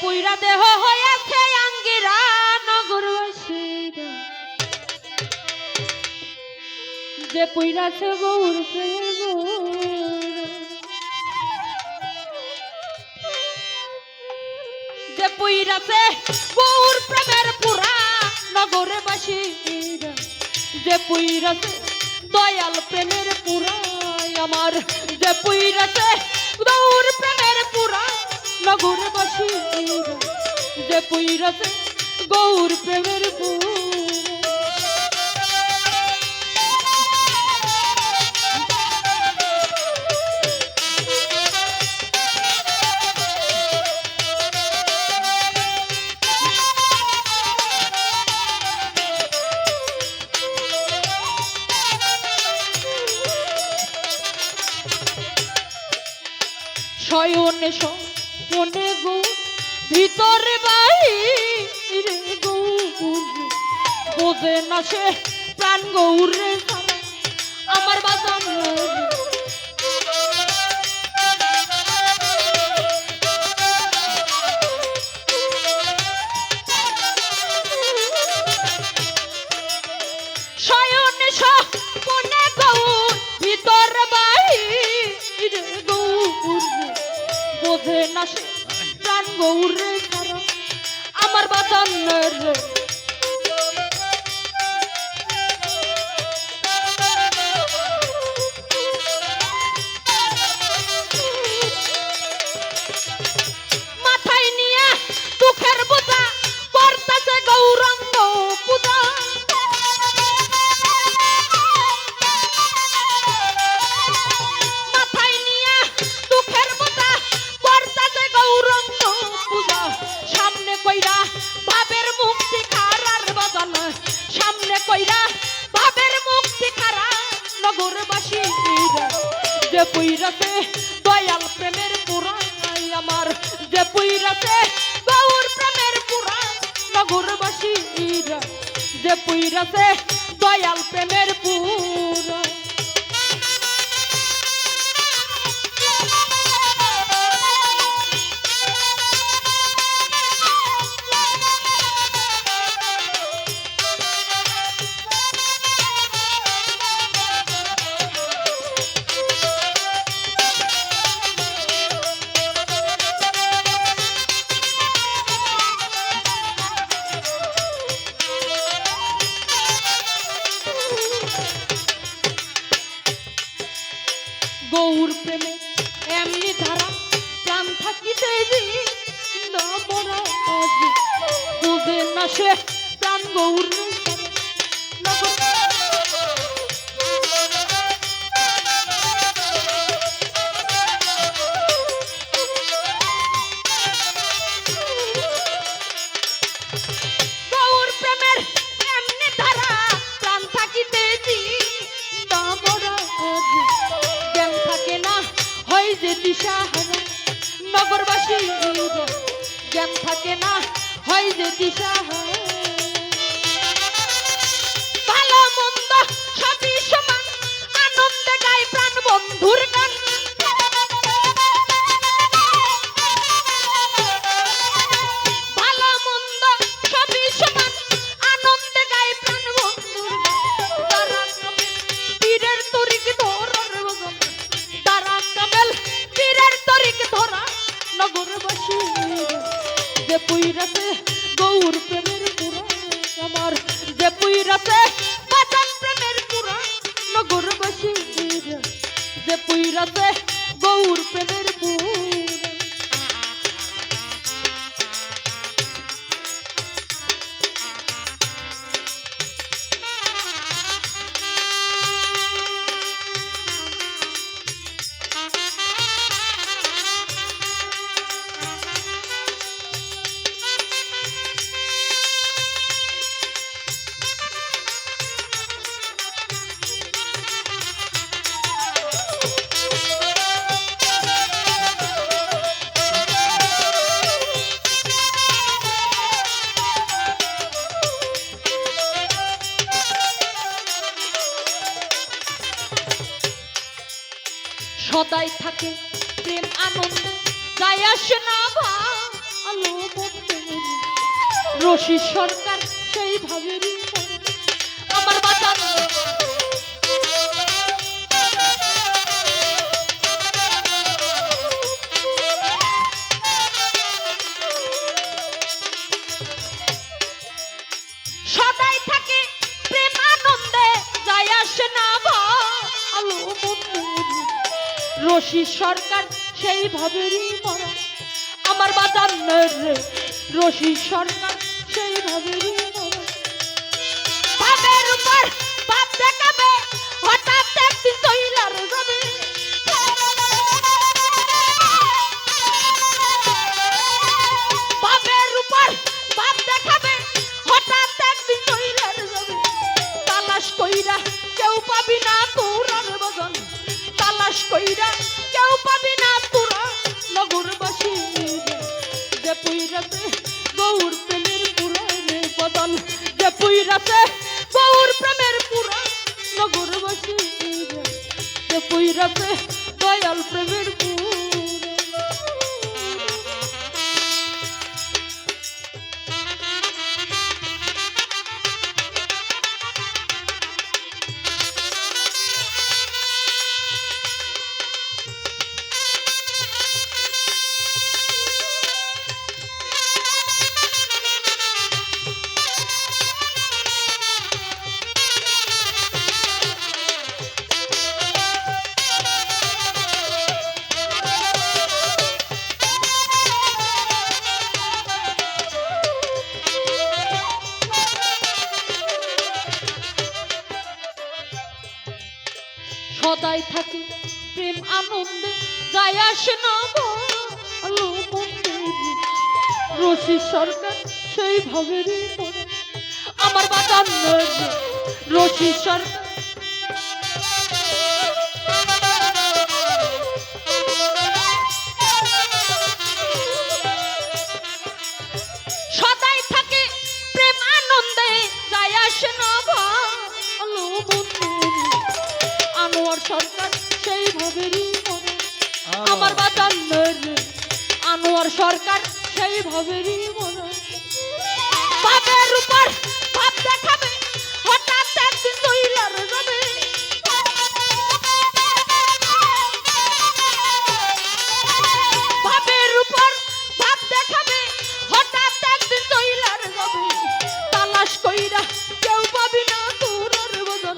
পুইরা দেহ হয়েছে আঙ্গিরা নগরবাসীরা যে পুইরাছে গৌর। যে পুইরাছে গৌর প্রেমের পুরা নগরে বাসীরা যে পুইরাছে দয়াল প্রেমের পুরাই আমার। যে পুইরাছে গৌর প্রেমের পুরা নগরে বাসীরা যে পুইরাছে গৌর প্রেমের পুরা শয়নে মনে গো ভিতরে বাইরে গৌর বোঝে। না সে প্রাণ গৌরে আমার বাজান বোঝে না প্রাণ গৌরে আমার বাতানের মাথায় ভাবের মুক্তি খারার বদন সামনে কইরা ভাবের মুক্তি খারা নগরবাসী যে পুইরাতে দয়াল প্রেমের পুরাই আমার, যে পুইরাতে গৌর প্রেমের পুরাই নগরবাসী যে পুইরাতে দয়াল প্রেমের পুরা গৌর প্রেমে। এমনি ধারা প্রাণ থাকিতে না মরা বুঝে না সে প্রাণ গৌর যে দিশাহারা নগরবাসী জ্ঞান থাকে না, হয় যে দিশাহারা ভালো মন্দ সবই সমান আনন্দে গায় প্রাণ বন্ধুর সদাই থাকে প্রেম আনন্দ। যাই আসে না ভালো রশি সরকার সেই ভাবেরই রশি সরকার সেই ভাবেরই মরা আমার বাজার রে রশি সরকার সেই ভাবেরই তালাশ কইরা কেউ পাবি না তোরা। নগরবাসী যে পুইরাতে গৌর প্রেমের পুরাণে বদন যে পুইরাতে গৌর প্রেমের পুরা নগরবাসী যে পুইরাতে দয়াল প্রেমের সদাই থাকি, প্রেম আনন্দে যাই আসে না রশি সরকার, সেই ভাবেরই আমার বাতান রশি সরকার সরকার সেই ভবেরই মনে আমার বাঁচান আনোয়ার সরকার সেই ভবেরই মনে বাপের উপর ভাব দেখাবে হঠাৎ একদিন তৈরার যাবে বাপের উপর ভাব দেখাবে হঠাৎ একদিন তৈরার যাবে তালাশ কইরা কেউ পাবি না তোর বদন।